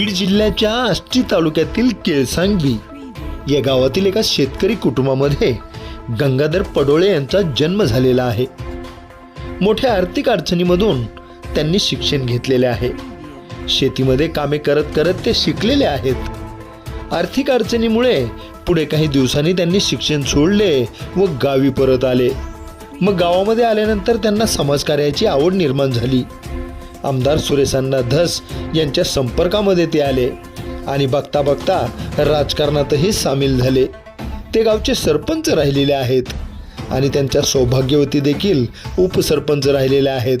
बीड जिल्ह्याच्या आष्टी तालुक्यातील केळसांगवी या गावातील एका शेतकरी कुटुंबामध्ये गंगाधर पडोळे यांचा जन्म झालेला आहे. मोठ्या आर्थिक अडचणीमधून त्यांनी शिक्षण घेतलेले आहे. शेतीमध्ये कामे करत करत ते शिकलेले आहेत. आर्थिक अडचणीमुळे पुढे काही दिवसांनी त्यांनी शिक्षण सोडले व गावी परत आले. मग गावामध्ये आल्यानंतर त्यांना समाजकार्याची आवड निर्माण झाली. आमदार सुरेशांना धस यांच्या संपर्कामध्ये ते आले आणि बघता बघता राजकारणातही सामील झाले. ते गावचे सरपंच राहिलेले आहेत आणि त्यांच्या सौभाग्यवती देखील उपसरपंच राहिलेल्या आहेत.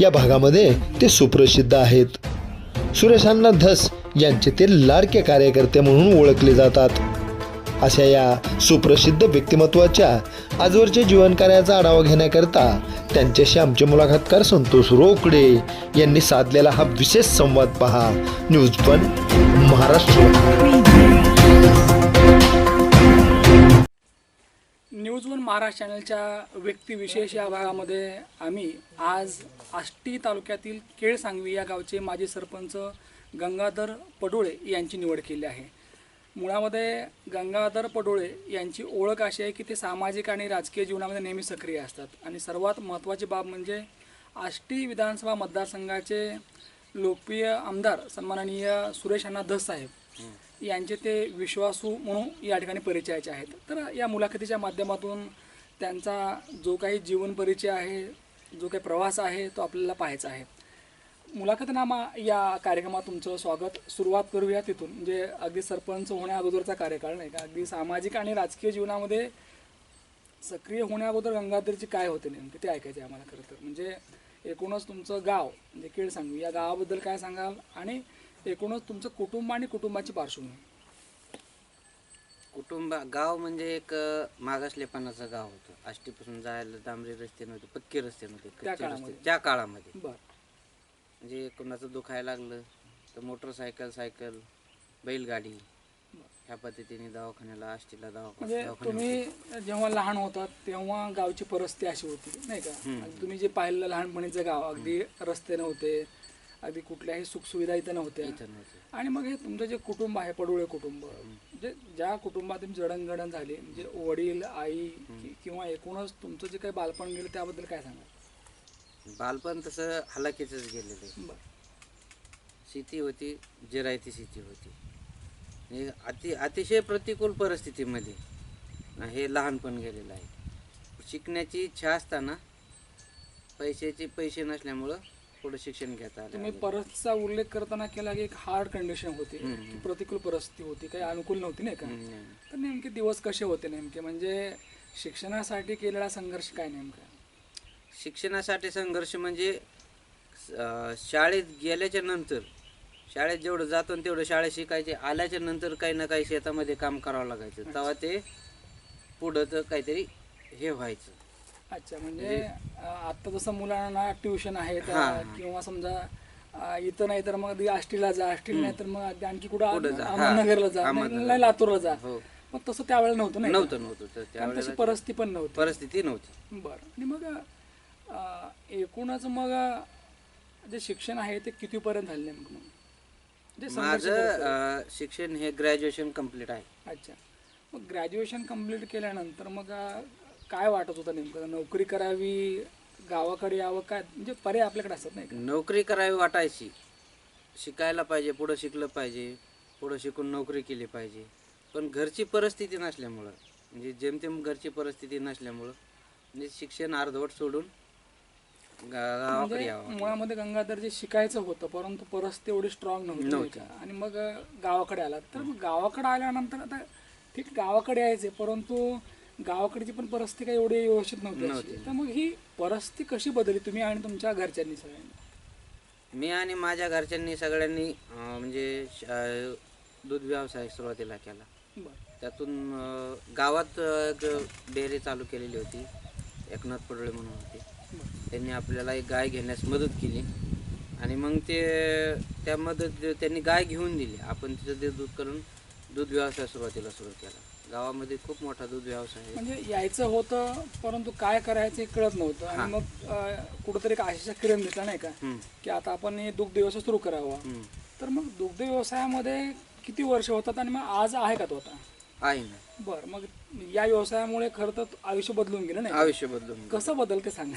या भागामध्ये ते सुप्रसिद्ध आहेत. सुरेशांना धस यांचे ते लाडके कार्यकर्ते म्हणून ओळखले जातात. अशा या सुप्रसिद्ध व्यक्तिमत्वाच्या आजवरच्या जीवनकार्याचा आढावा घेण्याकरता त्यांच्याशी आमचे मुलाखतकार संतोष रोकडे यांनी साधलेला हा विशेष संवाद पहा. News one Maharashtra. News one Maharashtra चॅनलच्या व्यक्तिविशेष या भागामध्ये आम्ही आज आष्टी तालुक्यातील केळ सांगवी या गावचे माजी सरपंच गंगाधर पडोळे यांची निवड केली आहे. मुळामध्ये गंगाधर पडोळे यांची ओळख अशी आहे की ते सामाजिक आणि राजकीय जीवनामध्ये नेहमी सक्रिय असतात. आणि सर्वात महत्त्वाची बाब म्हणजे आष्टी विधानसभा मतदारसंघाचे लोकप्रिय आमदार सन्माननीय सुरेश अण्णा धस साहेब यांचे ते विश्वासू म्हणून या ठिकाणी परिचयाचे आहेत. तर या मुलाखतीच्या माध्यमातून त्यांचा जो काही जीवन परिचय आहे जो काही प्रवास आहे तो आपल्याला पाहायचा आहे. मुलाखतनामा या कार्यक्रमात तुमचं स्वागत. सुरुवात करूया तिथून. म्हणजे अगदी सरपंच होण्या अगोदरचा कार्यकाळ नाही का? अगदी सामाजिक आणि राजकीय जीवनामध्ये सक्रिय होण्या अगोदर गंगाधरची काय होते नेमके? ते ऐकायचे आम्हाला खरं तर. म्हणजे एकूणच तुमचं गाव म्हणजे केळ सांगू या गावाबद्दल काय सांगाल? आणि एकूणच तुमचं कुटुंब आणि कुटुंबाची पार्श्वभूमी. कुटुंब गाव म्हणजे एक अ, मागासलेपणाचं गाव होतं. आष्टीपासून जायला डांबरी रस्ते नव्हते पक्के रस्ते नव्हते कच्चे काळामध्ये. रस्ते. त्या काळामध्ये. बरं. म्हणजे कोणाचं दुखायला लागलं तर मोटरसायकल सायकल बैलगाडी ह्या पद्धतीने दवाखान्याला आष्टीला दवाखा म्हणजे तुम्ही जेव्हा लहान होतात तेव्हा गावची परिस्थिती अशी होती नाही का? आणि तुम्ही जे पाहिलं लहानपणीचं गाव अगदी रस्ते नव्हते अगदी कुठल्याही सुखसुविधा इथं नव्हत्या. इथं नव्हते आणि मग हे तुमचं जे कुटुंब आहे पडोळे कुटुंब म्हणजे ज्या कुटुंबात तुमची जडणघडण झाली म्हणजे वडील आई कि- किंवा एकूणच तुमचं जे काही बालपण गेलं त्याबद्दल काय सांगा बालपण तसं हलाखीचंच गेलेलं आहे. बरं. शेती होती जिरायती शेती होती. अति अतिशय प्रतिकूल परिस्थितीमध्ये हे लहानपण गेलेलं आहे. शिकण्याची इच्छा असताना पैशाचे पैसे नसल्यामुळं पुढे शिक्षण घेता आलं तुम्ही परतचा उल्लेख करताना केला की एक हार्ड कंडिशन होती की प्रतिकूल परिस्थिती होती काही अनुकूल नव्हती नाही का. तर नेमके दिवस कसे होते नेमके? म्हणजे शिक्षणासाठी केलेला संघर्ष काय नेमका? शिक्षणासाठी संघर्ष म्हणजे शाळेत गेल्याच्यानंतर शाळेत जेवढं जातो तेवढं शाळेत शिकायचे आल्याच्यानंतर काही ना काही शेतामध्ये काम करावं लागायचं. तेव्हा ते पुढं तर काहीतरी हे व्हायचं. अच्छा म्हणजे आता जसं मुलांना ट्युशन आहेत हा. अं, किंवा समजा इथं नाही तर मग आष्टीला जा आष्टीला नाही तर मग आणखी कुठं. हा. अहमदनगरला जा. नाही- लातूरला जा. हो. मग तसं त्यावेळेला नव्हतं? नव्हतं नव्हतं. परिस्थिती पण नव्हती. परिस्थिती नव्हती. बरं. आणि मग एकूणच मग जे शिक्षण आहे ते कितीपर्यंत झाले मग? जे संघर्ष माझं. अं, शिक्षण हे ग्रॅज्युएशन कंप्लीट आहे. अच्छा. मग ग्रॅज्युएशन कंप्लीट केल्यानंतर मग अं, काय वाटत होतं नेमकं? नोकरी करावी गावाकडे यावं काय? म्हणजे पर्याय आपल्याकडे असतात नाही का? नोकरी करावी वाटायची. शिकायला पाहिजे पुढं शिकलं पाहिजे पुढं शिकून नोकरी केली पाहिजे. पण घरची परिस्थिती नसल्यामुळं म्हणजे जेमतेम घरची परिस्थिती नसल्यामुळं म्हणजे शिक्षण अर्धवट सोडून गावाकडे म्हणजे यावं मुळामध्ये गंगाधर जे शिकायचं होतं परंतु परिस्थिती एवढी स्ट्रॉंग नव्हती? आणि मग अं, गावाकडे आला तर मग गावाकडे आल्यानंतर आता ठीक गावाकडे यायचे परंतु गावाकडची पण परिस्थिती काही एवढी व्यवस्थित नव्हती. अशी. तर मग ही परिस्थिती कशी बदलली तुम्ही आणि तुमच्या घरच्यांनी सगळ्यांनी? मी आणि माझ्या घरच्यांनी सगळ्यांनी अं, म्हणजे श- दूध व्यवसाय सुरुवातीला केला. बरं. त्यातून अं, गावात अं, एक डेअरी चालू केलेली होती. एकनाथ पडोळे म्हणून होते. त्यांनी आपल्याला एक गाय घेण्यास मदत केली. आणि मग ते त्या मदत त्यांनी गाय घेऊन दिली. आपण तिचं ते दूध करून दूध व्यवसाय सुरुवातीला सुरू केला. गावामध्ये खूप मोठा दूध व्यवसाय आहे. म्हणजे यायचं होतं परंतु काय करायचं हे कळत नव्हतं. आणि मग कुठंतरी एक आशेचा किरण दिसला नाही का? की आता आपण हे दुग्ध व्यवसाय सुरू करावा. तर मग दुग्ध व्यवसायामध्ये किती वर्ष होतात आणि मग आज आहे का तो आता? आहे ना. बरं मग या व्यवसायामुळे खरं तर आयुष्य बदलून गेलं नाही? आयुष्य बदलून. कसं बदल ते सांगा?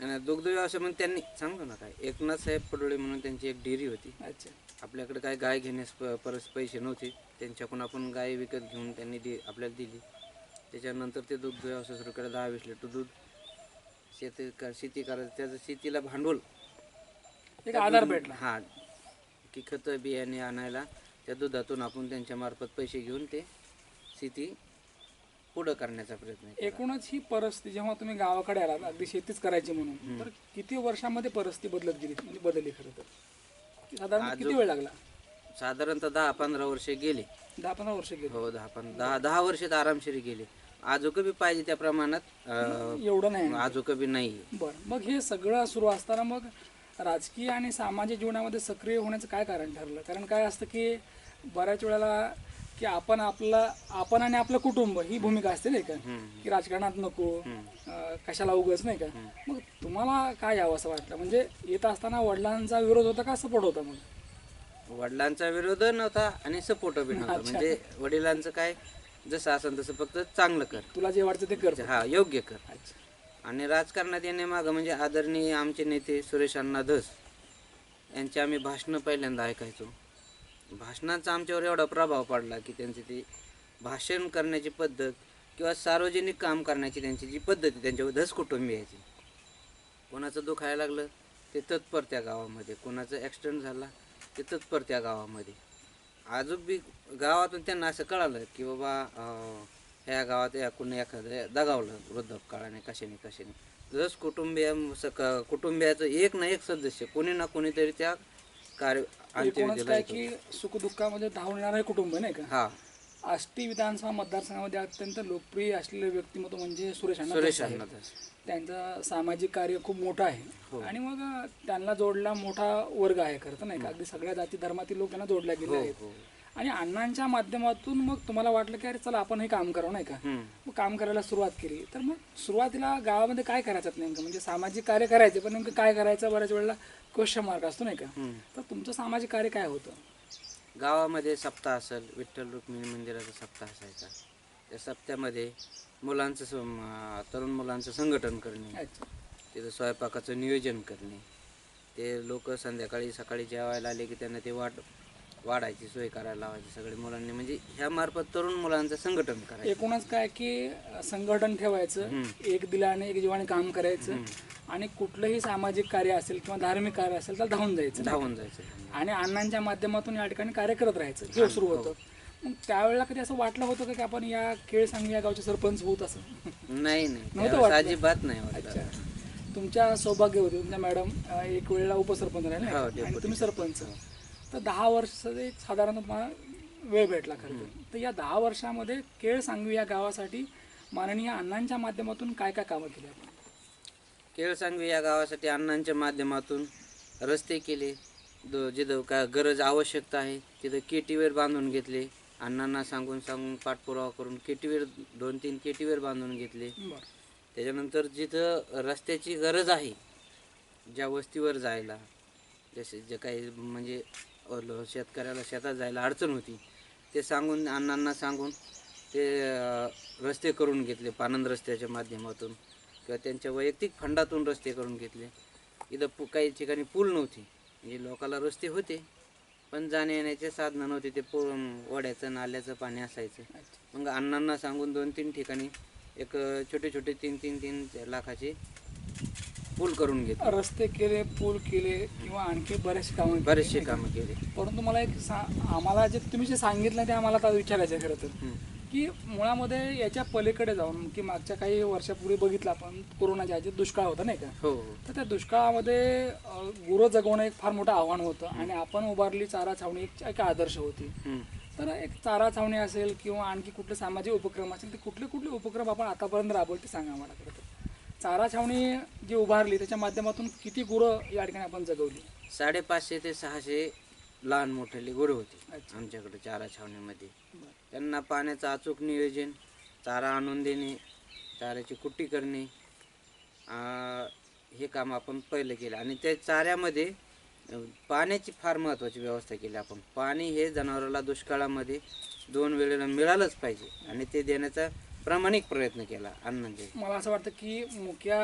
आणि दुग्ध व्यवसाय म्हणून त्यांनी सांगतो ना काय एकनाथ साहेब पडोळे म्हणून त्यांची एक डेअरी होती. अच्छा. आपल्याकडे काय गाय घेण्यास प- परस पैसे नव्हते. त्यांच्याकडून आपण गाय विकत घेऊन त्यांनी दि आपल्याला दिली. त्याच्यानंतर ते दुग्ध व्यवसाय सुरू केला दहा वीस लिटर दूध. शेती कर शेती करायचं त्याचं शेतीला भांडवल. एक आधार भेटला. हा की खतं बियाणे आणायला त्या दुधातून आपण त्यांच्या मार्फत पैसे घेऊन ते शेती पुढं करण्याचा प्रयत्न केला. एकूणच ही परिस्थिती जेव्हा तुम्ही गावाकडे आलात अगदी शेतीच करायची म्हणून तर किती वर्षामध्ये परिस्थिती बदलत गेली? म्हणजे बदलली खरं तर. साधारण किती वेळ लागला? साधारणतः दहा पंधरा वर्षे गेले. दहा पंधरा वर्ष गेली. हो दहा पंधरा दहा दहा वर्ष तर आरामशीर गेले. आजो बी पाहिजे त्या प्रमाणात एवढं नाही. आजो बी नाही. बरं मग हे सगळं सुरू असताना मग राजकीय आणि सामाजिक जीवनामध्ये सक्रिय होण्याचं काय कारण ठरलं? कारण काय असतं की बऱ्याच वेळेला की आपण आपलं आपण आणि आपलं कुटुंब ही भूमिका असते नाही का. की राजकारणात नको अं, कशाला उगच नाही का? मग तुम्हाला काय यावं असं वाटलं म्हणजे येत असताना वडिलांचा विरोध होता का सपोर्ट होता मग? वडिलांचा विरोध नव्हता आणि सपोर्ट बी नव्हता. म्हणजे वडिलांचं काय जसं असेल तसं फक्त चांगलं कर. तुला जे वाटतं ते कर हा योग्य कर. अच्छा. आणि राजकारणात येण्यामागं म्हणजे आदरणीय आमचे नेते सुरेश अण्णा धस यांची आम्ही भाषणं पहिल्यांदा ऐकायचो. भाषणांचा आमच्यावर एवढा प्रभाव पडला की त्यांची ती भाषण करण्याची पद्धत किंवा सार्वजनिक काम करण्याची त्यांची जी पद्धत आहे त्यांच्यावर धस कुटुंबियाची कोणाचं दुखायला लागलं ते तत्पर त्या गावामध्ये. कोणाचा ॲक्सिडेंट झाला ते तत्पर त्या गावामध्ये. अजून बी गावातून त्यांना असं कळालं की बाबा ह्या गावात या कुणी एखादं दगावलं वृद्धकाळाने कशाने कशाने. जस कुटुंबिया सक कुटुंबियाचं एक ना एक सदस्य कोणी ना कोणीतरी त्या कार्य एकूणच अंत्यविधीला काय येतो. की सुखदुःखामध्ये धावून येणारं हे कुटुंब नाही का? हा. आष्टी विधानसभा मतदारसंघामध्ये अत्यंत लोकप्रिय असलेले व्यक्तिमत्व म्हणजे सुरेश अण्णा सुरेश त्यांचं सामाजिक कार्य खूप मोठं आहे. हो. आणि मग अं, त्यांना जोडला मोठा वर्ग आहे खरं तर नाही का? अगदी सगळ्या जाती धर्मातील लोक त्यांना जोडल्या गेले हो आहेत. हो. आणि अण्णांच्या माध्यमातून मग तुम्हाला वाटलं की अरे चला आपण हे काम करावं नाही का? हम्म. मग काम करायला सुरुवात केली. तर मग सुरुवातीला गावामध्ये काय करायचं नेमकं? म्हणजे सामाजिक कार्य करायचे पण नेमकं काय करायचं? बऱ्याच वेळेला क्वेश्चन मार्क असतो नाही का. तर तुमचं सामाजिक कार्य काय होतं? गावामध्ये सप्ताह असेल विठ्ठल रुक्मिणी मंदिराचा सप्ताह असायचा. त्या सप्त्यामध्ये मुलांचं सं- तरुण मुलांचं संघटन करणे. अच्छा. तिथं स्वयंपाकाचं नियोजन करणे. ते लोक संध्याकाळी सकाळी जेवायला आले की त्यांना ते वाट वाढायची सोय करायला लावायची सगळे मुलांनी. म्हणजे ह्या मार्फत तरुण मुलांचं संघटन करायचं. एकूणच काय की संघटन ठेवायचं एक दिलाने एक जीवाने काम करायचं आणि कुठलंही सामाजिक कार्य असेल किंवा धार्मिक कार्य असेल तर धावून जायचं. धावून जायचं. आणि अण्णांच्या माध्यमातून या ठिकाणी कार्य करत राहायचं. हे सुरू होतं. मग त्यावेळेला कधी असं वाटलं होतं का की आपण या खेळ सांगू या गावचे सरपंच होत असं? नाही नाही. नव्हतं? अजिबात नाही तुमच्या सौभाग्य होते. तुमच्या मॅडम एक वेळेला उपसरपंच राहिले. हो, तुम्ही सरपंच. तर दहा वर्ष एक साधारण तुम्हाला वेळ भेटला खरं तर. तर या दहा वर्षामध्ये केळ सांगवी या गावासाठी माननीय अण्णांच्या माध्यमातून काय काय कामं केली आपण? केळसांगवी या गावासाठी अण्णांच्या माध्यमातून रस्ते केले. दो जिथं काय गरज आवश्यकता आहे तिथं केटीवेर बांधून घेतले. अण्णांना सांगून सांगून पाठपुरावा करून केटीवेर दोन तीन केटीवेर बांधून घेतले. बरं. त्याच्यानंतर जिथं रस्त्याची गरज आहे ज्या वस्तीवर जायला जसे जे काही म्हणजे शेतकऱ्याला शेतात जायला अडचण होती. ते सांगून अण्णांना सांगून ते रस्ते करून घेतले पानंद रस्त्याच्या माध्यमातून. किंवा त्यांच्या वैयक्तिक फंडातून रस्ते करून घेतले. इथं पु काही ठिकाणी पूल नव्हती. म्हणजे लोकाला रस्ते होते. पण जाण्या येण्याचे साधनं नव्हते. ते पु ओढ्याचं नाल्याचं पाणी असायचं. मग अण्णांना सांगून दोन तीन ठिकाणी एक छोटे छोटे तीन तीन तीन लाखाचे पूल करून घेतले. रस्ते केले पूल केले किंवा आणखी बरेचसे कामं बरेचसे? कामं केले. परंतु मला एक सा आम्हाला जे तुम्ही जे सांगितलं ते आम्हाला आता विचारायचं खरं तर. की मुळामध्ये याच्या पलीकडे जाऊन की मागच्या काही वर्षापूर्वी बघितलं आपण कोरोनाच्या ह्याच्यात दुष्काळ होता नाही का? हो हो. तर त्या दुष्काळामध्ये गुरं जगवणं एक फार मोठं आव्हान होतं आणि आपण उभारली चारा छावणी एक आदर्श होती. तर एक चारा छावणी असेल किंवा आणखी कुठले सामाजिक उपक्रम असेल ते कुठले कुठले उपक्रम आपण आतापर्यंत राबवले ते सांगा आम्हाला खरं तर. चारा छावणी जी उभारली त्याच्या माध्यमातून किती गुरं या ठिकाणी आपण जगवली? साडेपाचशे ते सहाशे लहान मोठे गुरु होते. आमच्याकडे चारा छावणीमध्ये. त्यांना पाण्याचं अचूक नियोजन चारा आणून देणे चाऱ्याची कुट्टी करणे हे काम आपण पहिलं केलं. आणि त्या चाऱ्यामध्ये पाण्याची फार महत्त्वाची व्यवस्था केली आपण. पाणी हे जनावराला दुष्काळामध्ये दोन वेळेला मिळालंच पाहिजे. आणि ते देण्याचा प्रामाणिक प्रयत्न केला अण्णांचे मला असं वाटतं की मुक्या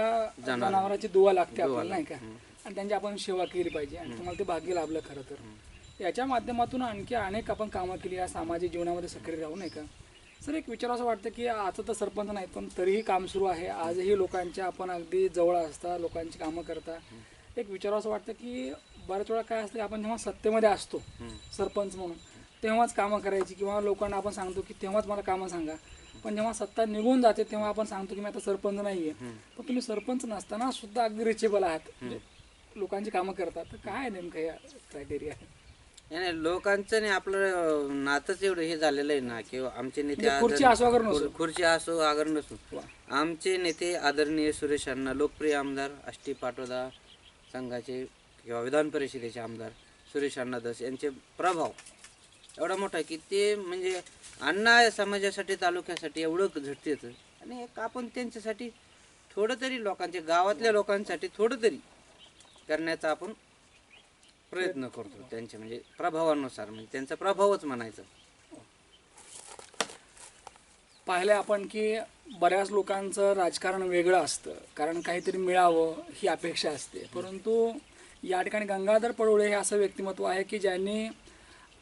जनावर. जनावरांची दुवा लागते दुवा आपल्याला नाही का? लागते. आणि त्यांची आपण सेवा केली पाहिजे आणि तुम्हाला ते भाग्य लाभलं खरं तर. याच्या माध्यमातून आणखी अनेक आपण कामं केली या सामाजिक जीवनामध्ये सक्रिय राहू नाही का? सर एक विचार असं वाटतं की आता तर सरपंच नाही पण तरीही काम सुरू आहे. आजही लोकांच्या आपण अगदी जवळ असता लोकांची कामं करता. एक विचार असं वाटतं की बऱ्याच वेळा काय असतं आपण जेव्हा सत्तेमध्ये असतो सरपंच म्हणून तेव्हाच कामं करायची किंवा लोकांना आपण सांगतो की तेव्हाच मला कामं सांगा. पण जेव्हा सत्ता निघून जाते तेव्हा आपण सांगतो की मी आता सरपंच नाहीये. पण तुम्ही सरपंच नसताना सुद्धा अगदी रिचेबल आहात लोकांची कामं करतात. तर काय नेमकं या क्रायटेरिया नाही, नाही लोकांचं नाही आपलं नातंच एवढं हे झालेलं आहे ना की आमचे नेते म्हणजे खुर्ची आदर- असो अगर नसो. खुर- खुर्ची असो अगर नसो वा. आमचे नेते आदरणीय सुरेश अण्णा लोकप्रिय आमदार आष्टी पाटोदा संघाचे किंवा विधान परिषदेचे आमदार सुरेश अण्णा दस यांचे प्रभाव एवढा मोठा आहे की ते म्हणजे अण्णा समाजासाठी तालुक्यासाठी एवढं झटतेच आणि एक आपण त्यांच्यासाठी थोडं तरी लोकांच्या गावातल्या लोकांसाठी थोडं तरी करण्याचा आपण प्रयत्न करतो त्यांच्या म्हणजे प्रभावानुसार. म्हणजे त्यांचा प्रभावच म्हणायचा. पाहिले आपण की बऱ्याच लोकांचं राजकारण वेगळं असतं. कारण काहीतरी मिळावं ही अपेक्षा असते. परंतु या ठिकाणी गंगाधर पडोळे हे असं व्यक्तिमत्व आहे की ज्यांनी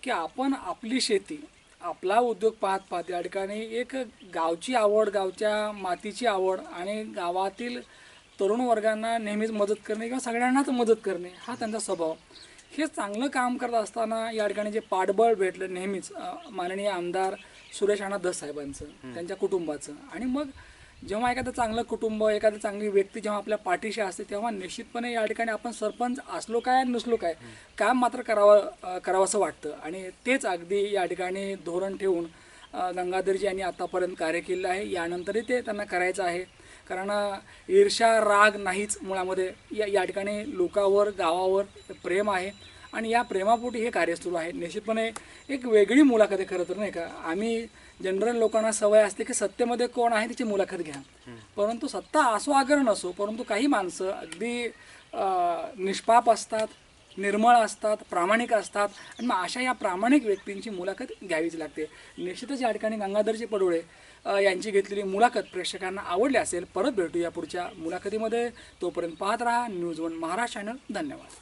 की आपण आपली शेती आपला उद्योग पाहत पाहत या ठिकाणी एक गावची आवड गावच्या मातीची आवड आणि गावातील तरुण वर्गांना नेहमीच मदत करणे किंवा सगळ्यांनाच मदत करणे हा त्यांचा स्वभाव. हे चांगलं काम करत असताना या ठिकाणी जे पाठबळ भेटलं नेहमीच माननीय आमदार सुरेश अण्णा दस साहेबांचं त्यांच्या कुटुंबाचं. आणि मग जेव्हा एखादं चांगलं कुटुंब एखादी चांगली व्यक्ती जेव्हा आपल्या पाठीशी असते तेव्हा निश्चितपणे या ठिकाणी आपण सरपंच असलो काय नसलो काय काम मात्र करावं करावंसं वाटतं. आणि तेच अगदी या ठिकाणी धोरण ठेवून गंगाधरजी यांनी आतापर्यंत कार्य केलेलं आहे. यानंतरही ते त्यांना करायचं आहे. कारण ईर्षा राग नाहीच मुळामध्ये. या या ठिकाणी लोकावर गावावर प्रेम आहे. आणि या प्रेमापोटी हे कार्य सुरू आहे. निश्चितपणे एक वेगळी मुलाखत आहे खरं तर नाही का? आम्ही जनरल लोकांना सवय असते की सत्तेमध्ये कोण आहे त्याची मुलाखत घ्या. परंतु सत्ता असो आग्रह नसो परंतु काही माणसं अगदी अं, निष्पाप असतात निर्मळ असतात प्रामाणिक असतात आणि मग अशा या प्रामाणिक व्यक्तींची मुलाखत घ्यावीच लागते. निश्चितच या ठिकाणी गंगाधरजी पडोळे यांची घेतलेली मुलाखत प्रेक्षकांना आवडली असेल. परत भेटू या पुढच्या मुलाखतीमध्ये. तोपर्यंत पाहत राहा न्यूज वन महाराष्ट्र चॅनल. धन्यवाद.